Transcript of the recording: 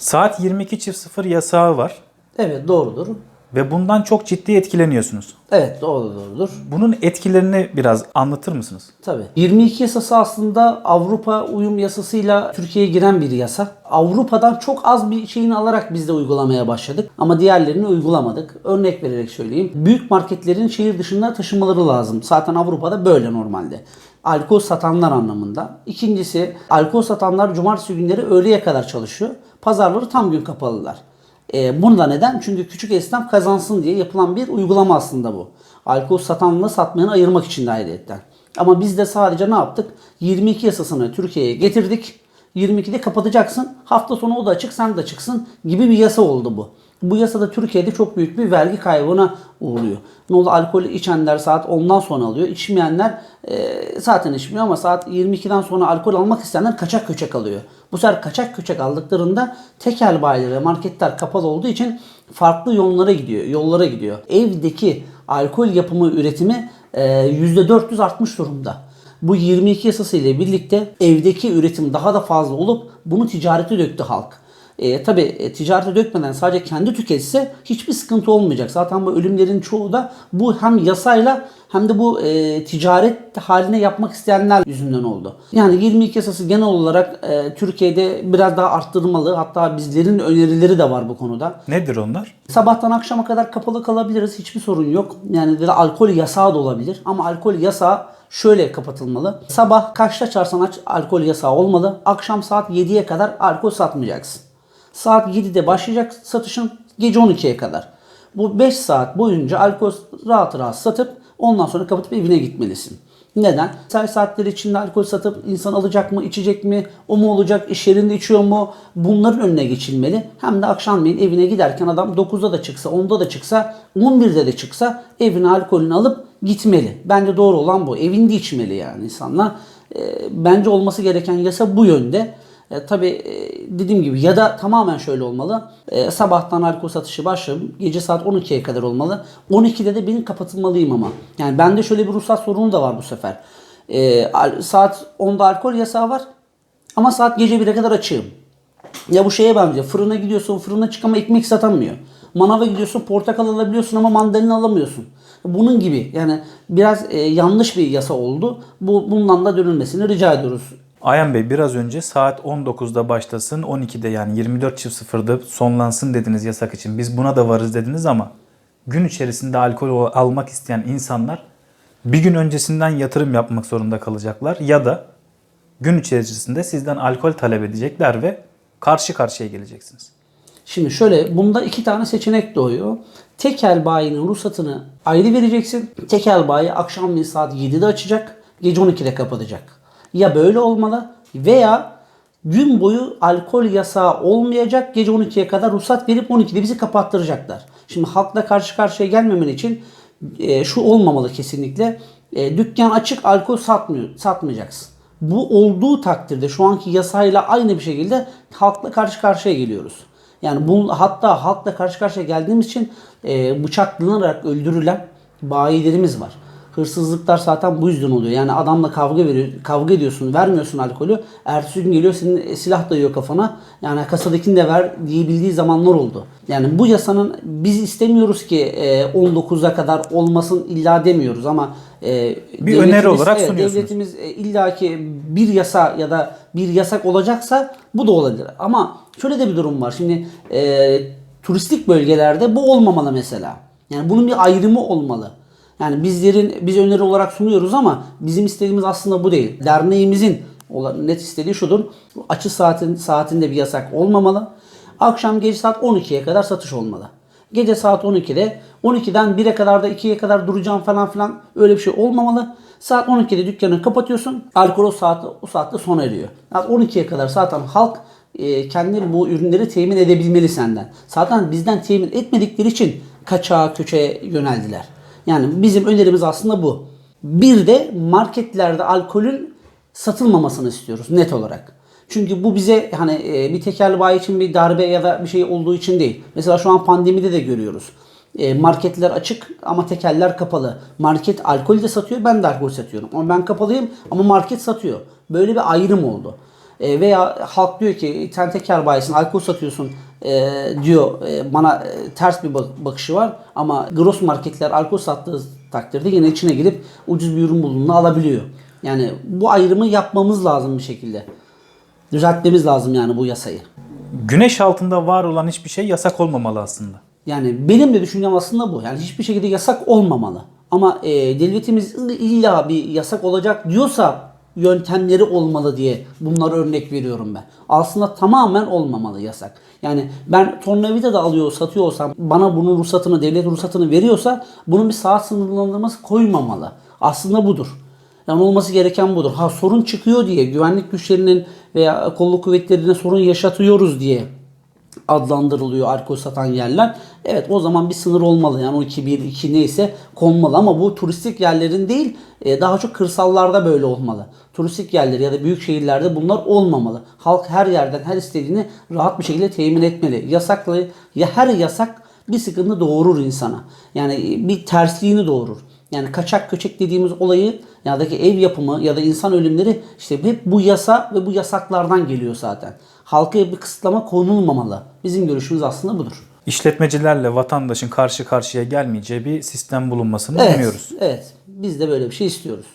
Saat 22.00 yasağı var Evet doğrudur. ve bundan çok ciddi etkileniyorsunuz. Evet doğru doğrudur. Bunun etkilerini biraz anlatır mısınız? Tabii. 22 yasası aslında Avrupa uyum yasasıyla Türkiye'ye giren bir yasa. Avrupa'dan çok az bir şeyini alarak biz de uygulamaya başladık. Ama diğerlerini uygulamadık. Örnek vererek söyleyeyim. Büyük marketlerin şehir dışına taşımaları lazım. Zaten Avrupa'da böyle normalde. Alkol satanlar anlamında. İkincisi alkol satanlar cumartesi günleri öğleye kadar çalışıyor. Pazarları tam gün kapalılar. E, bunu da neden? Çünkü küçük esnaf kazansın diye yapılan bir uygulama aslında bu. Alkol satanla satmayanı ayırmak için de ayrıyetten. Ama biz de sadece ne yaptık? 22 yasasını Türkiye'ye getirdik. 22'de kapatacaksın. Hafta sonu o da açık sen de açıksın gibi bir yasa oldu bu. Bu yasada Türkiye'de çok büyük bir vergi kaybına uğruyor. Ne oldu? Alkol içenler saat 10'dan sonra alıyor. İçmeyenler e, zaten içmiyor ama saat 22'den sonra alkol almak isteyenler kaçak köçek alıyor. Bu sefer kaçak köçek aldıklarında tekel bayileri marketler kapalı olduğu için farklı yollara gidiyor. Yollara gidiyor. Evdeki alkol yapımı üretimi e, %400 artmış durumda. Bu 22 yasası ile birlikte evdeki üretim daha da fazla olup bunu ticarete döktü halk. E, Tabi e, ticarete dökmeden sadece kendi tüketse hiçbir sıkıntı olmayacak. Zaten bu ölümlerin çoğu da bu hem yasayla hem de bu e, ticaret haline yapmak isteyenler yüzünden oldu. Yani 22 yasası genel olarak e, Türkiye'de biraz daha arttırılmalı. Hatta bizlerin önerileri de var bu konuda. Nedir onlar? Sabahtan akşama kadar kapalı kalabiliriz. Hiçbir sorun yok. Yani de alkol yasağı da olabilir. Ama alkol yasağı şöyle kapatılmalı. Sabah kaçta açarsan aç alkol yasağı olmalı. Akşam saat 7'ye kadar alkol satmayacaksın. Saat 7'de başlayacak satışın gece 12'ye kadar. Bu 5 saat boyunca alkol rahat rahat satıp ondan sonra kapatıp evine gitmelisin. Neden? Mesai saatleri içinde alkol satıp insan alacak mı, içecek mi, o mu olacak, iş yerinde içiyor mu? Bunların önüne geçilmeli. Hem de akşamleyin evine giderken adam 9'da da çıksa, 10'da da çıksa, 11'de de çıksa evine alkolünü alıp gitmeli. Bence doğru olan bu. Evinde içmeli yani insanlar. E, bence olması gereken yasa bu yönde. E, tabii e, dediğim gibi ya da tamamen şöyle olmalı. E, sabahtan alkol satışı başlıyor. Gece saat 12'ye kadar olmalı. 12'de de benim kapatılmalıyım ama. Yani bende şöyle bir ruhsat sorunu da var bu sefer. E, saat 10'da alkol yasağı var. Ama saat gece 1'e kadar açığım. Ya bu şeye benziyor. Fırına gidiyorsun fırına çık ama ekmek satamıyor. Manava gidiyorsun portakal alabiliyorsun ama mandalina alamıyorsun. Bunun gibi yani biraz e, yanlış bir yasa oldu. Bu bundan da dönülmesini rica ediyoruz. Ayhan Bey biraz önce saat 19'da başlasın 12'de yani 24.00'da sonlansın dediniz yasak için. Biz buna da varız dediniz ama gün içerisinde alkol almak isteyen insanlar bir gün öncesinden yatırım yapmak zorunda kalacaklar ya da gün içerisinde sizden alkol talep edecekler ve karşı karşıya geleceksiniz. Şimdi şöyle bunda iki tane seçenek doğuyor. Tekel bayinin ruhsatını ayrı vereceksin. Tekel bayi akşam saat 7'de açacak. Gece 12'de kapatacak. Ya böyle olmalı veya gün boyu alkol yasağı olmayacak. Gece 12'ye kadar ruhsat verip 12'de bizi kapattıracaklar. Şimdi halkla karşı karşıya gelmemen için e, şu olmamalı kesinlikle. E, dükkan açık alkol satmıyor, satmayacaksın. Bu olduğu takdirde şu anki yasayla aynı bir şekilde halkla karşı karşıya geliyoruz. Yani bu, hatta halkla karşı karşıya geldiğimiz için e, bıçaklanarak öldürülen bayilerimiz var. Hırsızlıklar zaten bu yüzden oluyor. Yani adamla kavga veriyor, kavga ediyorsun, vermiyorsun alkolü. Ertesi gün geliyor senin silah dayıyor kafana. Yani kasadakini de ver diyebildiği zamanlar oldu. Yani bu yasanın biz istemiyoruz ki e, 19'a kadar olmasın illa demiyoruz ama e, Bir öneri olarak sunuyorsunuz. devletimiz e, illaki bir yasa ya da bir yasak olacaksa bu da olabilir. Ama şöyle de bir durum var. Şimdi e, turistik bölgelerde bu olmamalı mesela. Yani bunun bir ayrımı olmalı. Yani bizlerin biz öneri olarak sunuyoruz ama bizim istediğimiz aslında bu değil. Derneğimizin net istediği şudur. Açı saatin saatinde bir yasak olmamalı. Akşam gece saat 12'ye kadar satış olmalı. Gece saat 12'de 12'den 1'e kadar da 2'ye kadar duracağım falan filan öyle bir şey olmamalı. Saat 12'de dükkanı kapatıyorsun. Alkol o saatte, o saatte sona eriyor. Saat 12'ye kadar zaten halk e, kendi bu ürünleri temin edebilmeli senden. Zaten bizden temin etmedikleri için kaçağa köçeye yöneldiler. Yani bizim önerimiz aslında bu. Bir de marketlerde alkolün satılmamasını istiyoruz net olarak. Çünkü bu bize hani e, bir tekel bayi için bir darbe ya da bir şey olduğu için değil. Mesela şu an pandemide de görüyoruz. E, marketler açık ama tekeller kapalı. Market alkol de satıyor, ben de alkol satıyorum. Ama ben kapalıyım ama market satıyor. Böyle bir ayrım oldu. E, veya halk diyor ki sen teker bayisin alkol satıyorsun e, diyor e, bana e, ters bir bak- bakışı var ama gross marketler alkol sattığı takdirde yine içine girip ucuz bir ürün bulunduğunu alabiliyor. Yani bu ayrımı yapmamız lazım bir şekilde. Düzeltmemiz lazım yani bu yasayı. Güneş altında var olan hiçbir şey yasak olmamalı aslında. Yani benim de düşüncem aslında bu. Yani hiçbir şekilde yasak olmamalı. Ama e, devletimiz illa bir yasak olacak diyorsa yöntemleri olmalı diye bunları örnek veriyorum ben. Aslında tamamen olmamalı yasak. Yani ben tornavida da alıyor satıyor olsam bana bunun ruhsatını devlet ruhsatını veriyorsa bunun bir saat sınırlandırması koymamalı. Aslında budur. Yani olması gereken budur. Ha sorun çıkıyor diye güvenlik güçlerinin veya kolluk kuvvetlerine sorun yaşatıyoruz diye adlandırılıyor alkol satan yerler. Evet o zaman bir sınır olmalı. Yani 12 1 2 neyse konmalı ama bu turistik yerlerin değil e, daha çok kırsallarda böyle olmalı. Turistik yerleri ya da büyük şehirlerde bunlar olmamalı. Halk her yerden her istediğini rahat bir şekilde temin etmeli. Yasaklı ya her yasak bir sıkıntı doğurur insana. Yani bir tersliğini doğurur. Yani kaçak köçek dediğimiz olayı ya da ki ev yapımı ya da insan ölümleri işte hep bu yasa ve bu yasaklardan geliyor zaten. Halka bir kısıtlama konulmamalı. Bizim görüşümüz aslında budur. İşletmecilerle vatandaşın karşı karşıya gelmeyeceği bir sistem bulunmasını Evet, umuyoruz. evet. Biz de böyle bir şey istiyoruz.